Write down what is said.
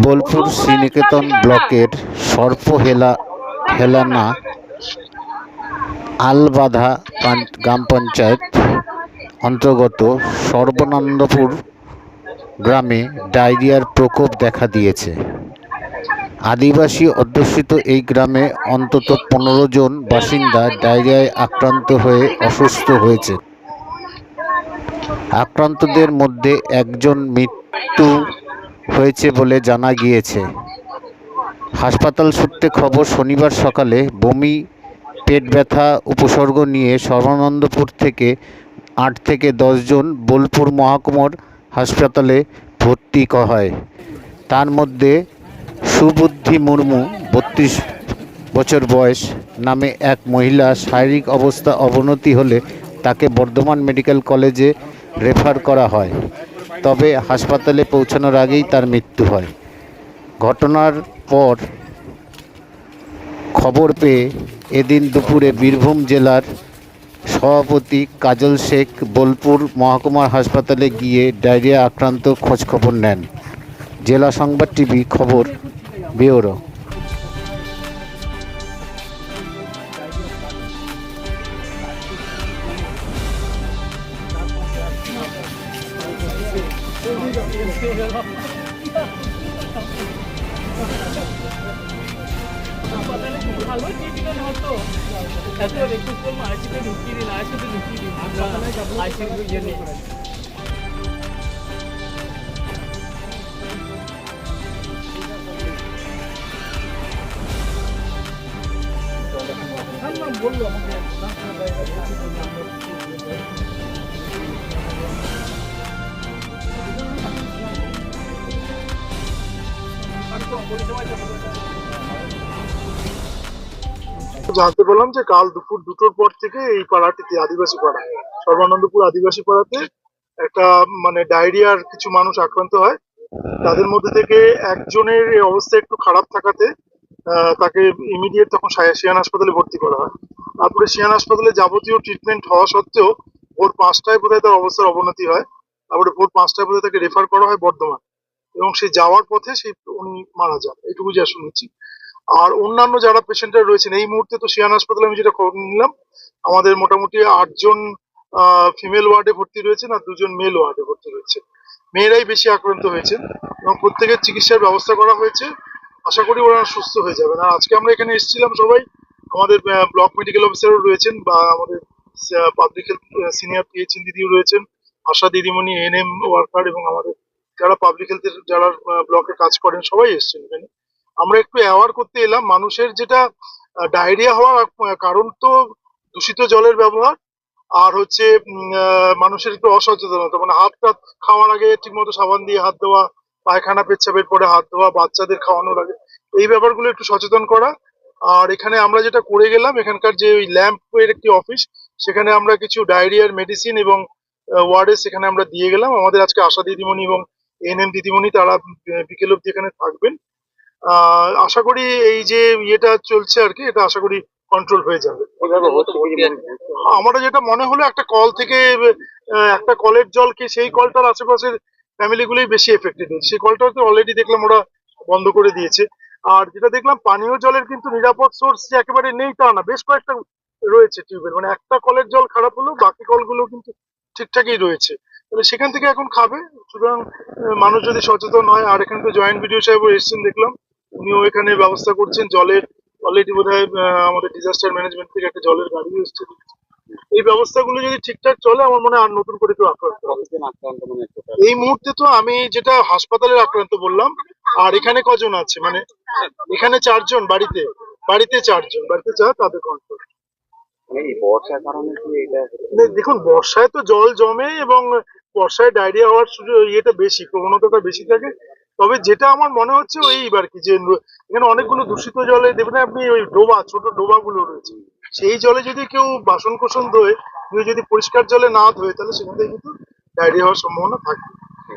বোলপুর শ্রীনিকেতন ব্লকের সর্পহেলা, হেলানা, আলবাধা গ্রাম পঞ্চায়েত অন্তর্গত সর্বনন্দপুর গ্রামে ডায়রিয়ার প্রকোপ দেখা দিয়েছে। আদিবাসী অধ্যুষিত এই গ্রামে অন্তত পনেরো জন বাসিন্দা ডায়রিয়ায় আক্রান্ত হয়ে অসুস্থ হয়েছে। আক্রান্তদের মধ্যে একজন মৃত্যু হয়েছে বলে জানা গিয়েছে। হাসপাতাল সূত্রে খবর, শনিবার সকালে বমি, পেট ব্যথা, উপসর্গ নিয়ে সর্বানন্দপুর থেকে আট থেকে জন বোলপুর মহকুমার হাসপাতালে ভর্তি হয়। তার মধ্যে সুবুদ্ধি মুর্মু, বত্রিশ বছর বয়স, নামে এক মহিলা শারীরিক অবস্থা অবনতি হলে তাকে বর্ধমান মেডিকেল কলেজে রেফার করা হয়। তবে হাসপাতালে পৌঁছানোর আগেই তার মৃত্যু হয়। ঘটনার পর খবর পেয়ে এদিন দুপুরে বীরভূম জেলার সভাপতি কাজল শেখ বোলপুর মহকুমার হাসপাতালে গিয়ে ডায়রিয়া আক্রান্ত খোঁজখবর নেন। জেলা সংবাদ টিভি খবর, ব্যুরো। ঢুকিয়ে দিন আইসিতে ঢুকিয়ে দিন আমরা আইসি ইয়ে নিয়ে বলল আমাকে জানতে পারলাম যে কাল দুপুর দুটোর পর থেকে এই পাড়াটিতে, আদিবাসী পাড়া, সর্বানন্দপুর আদিবাসী পাড়াতে একটা মানে ডায়রিয়ার কিছু মানুষ আক্রান্ত হয়। তাদের মধ্যে থেকে একজনের অবস্থা একটু খারাপ থাকাতে তাকে ইমিডিয়েট তখন সায়া- সিয়ান হাসপাতালে ভর্তি করা হয়। তারপরে সিয়ান হাসপাতালে যাবতীয় ট্রিটমেন্ট হওয়া সত্ত্বেও ভোর পাঁচটায় বোধহয় তার অবস্থার অবনতি হয়। তারপরে ভোর পাঁচটায় বোধহয় তাকে রেফার করা হয় বর্ধমান। এবং সে যাওয়ার পথে সেই উনি মারা যান। এইটুকু যা শুনেছি। আর অন্যান্য যারা পেশেন্টরা রয়েছেন, এই মুহূর্তে তো সিয়ান হাসপাতালে আমি যেটা খবর নিলাম, আমাদের মোটামুটি আটজন ফিমেল ওয়ার্ডে ভর্তি রয়েছেন আর দুজন মেল ওয়ার্ডে ভর্তি রয়েছে। মেয়েরাই বেশি আক্রান্ত হয়েছেন এবং প্রত্যেকের চিকিৎসার ব্যবস্থা করা হয়েছে। আশা করি ওরা সুস্থ হয়ে যাবেন। আর আজকে আমরা এখানে এসেছিলাম সবাই। আমাদের ব্লক মেডিকেল অফিসারও রয়েছেন বা আমাদের পাবলিক হেলথ সিনিয়র পিএইচ দিদিও রয়েছেন। আশা দিদিমণি এন এম ওয়ার্কার এবং আমাদের যারা পাবলিক হেলথের যারা ব্লকে কাজ করেন, সবাই এসেছেন এখানে। আমরা একটু অ্যাওয়ার করতে এলাম, মানুষের যেটা ডায়রিয়া হওয়ার কারণ তো দূষিত জলের ব্যবহার, আর হচ্ছে মানুষের একটু অসচেতনতা। মানে হাত টাত খাওয়ার আগে ঠিকমতো সাবান দিয়ে হাত দেওয়া পায়খানা পেচ্ছাপের পরে হাত ধোয়া, বাচ্চাদের খাওয়ানোর আগে, এই ব্যাপারগুলো একটু সচেতন করা। আর এখানে আমরা যেটা করে গেলাম, এখানকার যে ওই ল্যাম্পের একটি অফিস সেখানে আমরা কিছু ডায়রিয়ার মেডিসিন এবং ওয়ার্ডে সেখানে আমরা দিয়ে গেলাম। আমাদের আজকে আশা দিদিমণি এবং এনএম দিদিমণি তারা বিকেল অব্দি এখানে থাকবেন। আশা করি এই যে ইয়েটা চলছে আর কি, এটা আশা করি কন্ট্রোল হয়ে যাবে। আমরা যেটা মনে হলো একটা কল থেকে একটা কলের জলকে সেই কলটার আশেপাশের ফ্যামিলি গুলোই বেশি এফেক্টেড হচ্ছে সেই কলটা তো অলরেডি দেখলাম ওরা বন্ধ করে দিয়েছে। আর যেটা দেখলাম, পানীয় জলের কিন্তু নিরাপদ সোর্স যে একেবারে নেই তা না, বেশ কয়েকটা রয়েছে টিউবের মানে একটা কলের জল খারাপ হলেও বাকি কলগুলো কিন্তু ঠিকঠাকই রয়েছে। তাহলে সেখান থেকে এখন খাবে। সুতরাং মানুষ যদি সচেতন হয় আর এখানে তো জয়েন্ট ভিডিও সাহেবও এসেছেন দেখলাম। উনিও এখানে ব্যবস্থা করছেন জলের অলরেডি বোধ হয় আমাদের ডিজাস্টার ম্যানেজমেন্ট থেকে একটা জলের গাড়ি এসছে। এই ব্যবস্থাগুলো যদি ঠিকঠাক চলে আমার মনে হয় আর নতুন করে কেউ আক্রান্ত এই মুহূর্তে তো আমি যেটা হাসপাতালের আক্রান্ত বললাম আর এখানে কজন আছে? মানে এখানে চারজন বাড়িতে বাড়িতে চারজন বাড়িতে চার তাদের কন্ট্রোল দেখুন বর্ষায় তো জল জমে এবং বর্ষায় ডায়রিয়া হওয়ার ইয়েটা বেশি, প্রবণতাটা বেশি থাকে। তবে যেটা আমার মনে হচ্ছে ওই আর কি, যে এখানে অনেকগুলো দূষিত জলে দেখবেন আপনি ওই ডোবা, ছোট ডোবাগুলো রয়েছে। সেই জলে যদি কেউ বাসন কোসন ধোয় যদি পরিষ্কার জলে না ধোয়, তাহলে সেখান থেকে কিন্তু ডায়রিয়া হওয়ার সম্ভাবনা থাকে।